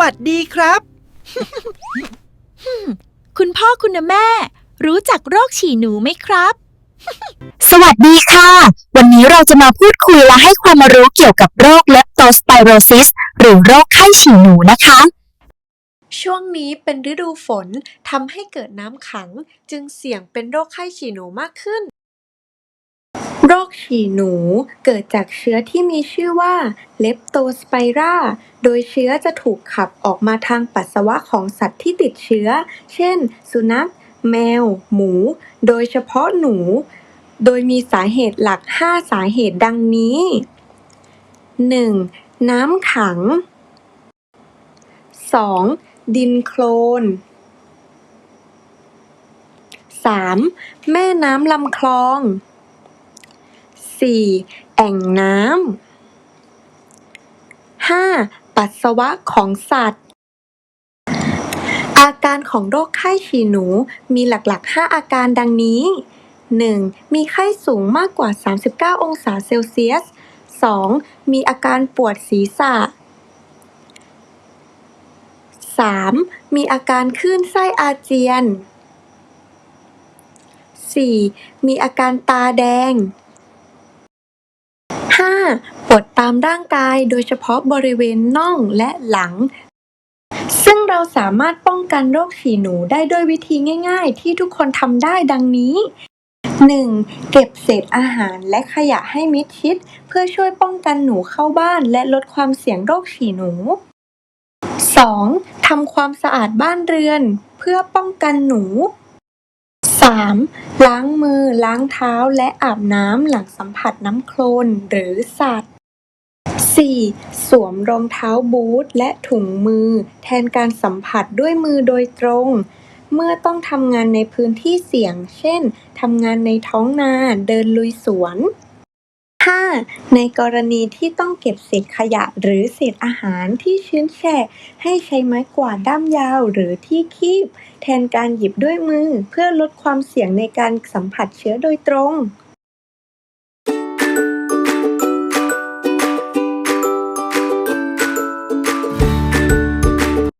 วัสดีครับ คุณพ่อคุณแม่ รู้จักโรคฉี่หนูไหมครับ สวัสดีค่ะ วันนี้เราจะมาพูดคุยและให้ความรู้เกี่ยวกับโรคเลปโตสไปโรซิส หรือโรคไข้ฉี่หนูนะคะ ช่วงนี้เป็นฤดูฝนทำให้เกิดน้ำขัง จึงเสี่ยงเป็นโรคไข้ฉี่หนูมากขึ้น โรคฉี่หนูเกิดจากเชื้อที่มีชื่อว่าเลปโตสไปราโดยเชื้อจะถูกขับออกมาทางปัสสาวะของสัตว์ที่ติดเชื้อ เช่น สุนัข แมว หมู โดยเฉพาะหนู โดยมีสาเหตุหลัก 5 สาเหตุดังนี้ 1. น้ำขัง 2. ดินโคลน 3. แม่น้ำลำคลอง 4. แอ่งน้ำ 5. ปัสสาวะของสัตว์ อาการของโรคไข้ฉี่หนูมีหลักๆ 5 อาการดังนี้ 1. มีไข้สูงมากกว่า 39 องศาเซลเซียส 2. มีอาการปวดศีรษะ 3. มีอาการคลื่นไส้อาเจียน 4. มีอาการตาแดง 5. ปวดตามร่างกายโดยเฉพาะบริเวณน่องและหลัง ซึ่งเราสามารถป้องกันโรคฉี่หนูได้ด้วยวิธีง่าย ๆ ที่ทุกคนทำได้ดังนี้ 1. เก็บเศษอาหารและขยะให้มิดชิด เพื่อช่วยป้องกันหนูเข้าบ้านและลดความเสี่ยงโรคฉี่หนู 2. ทำความสะอาดบ้านเรือน เพื่อป้องกันหนู 3. ล้างมือ ล้างเท้าและอาบน้ำหลังสัมผัสน้ำโคลนหรือสัตว์ 4. สวมรองเท้าบูทและถุงมือ แทนการสัมผัสด้วยมือโดยตรง เมื่อต้องทำงานในพื้นที่เสี่ยง เช่น ทำงานในท้องนา เดินลุยสวน 5. ในกรณีที่ต้องเก็บเศษขยะหรือเศษอาหารที่ชื้นแฉะ ให้ใช้ไม้กวาดด้ามยาวหรือที่คีบ แทนการหยิบด้วยมือเพื่อลดความเสี่ยงในการสัมผัสเชื้อโดยตรง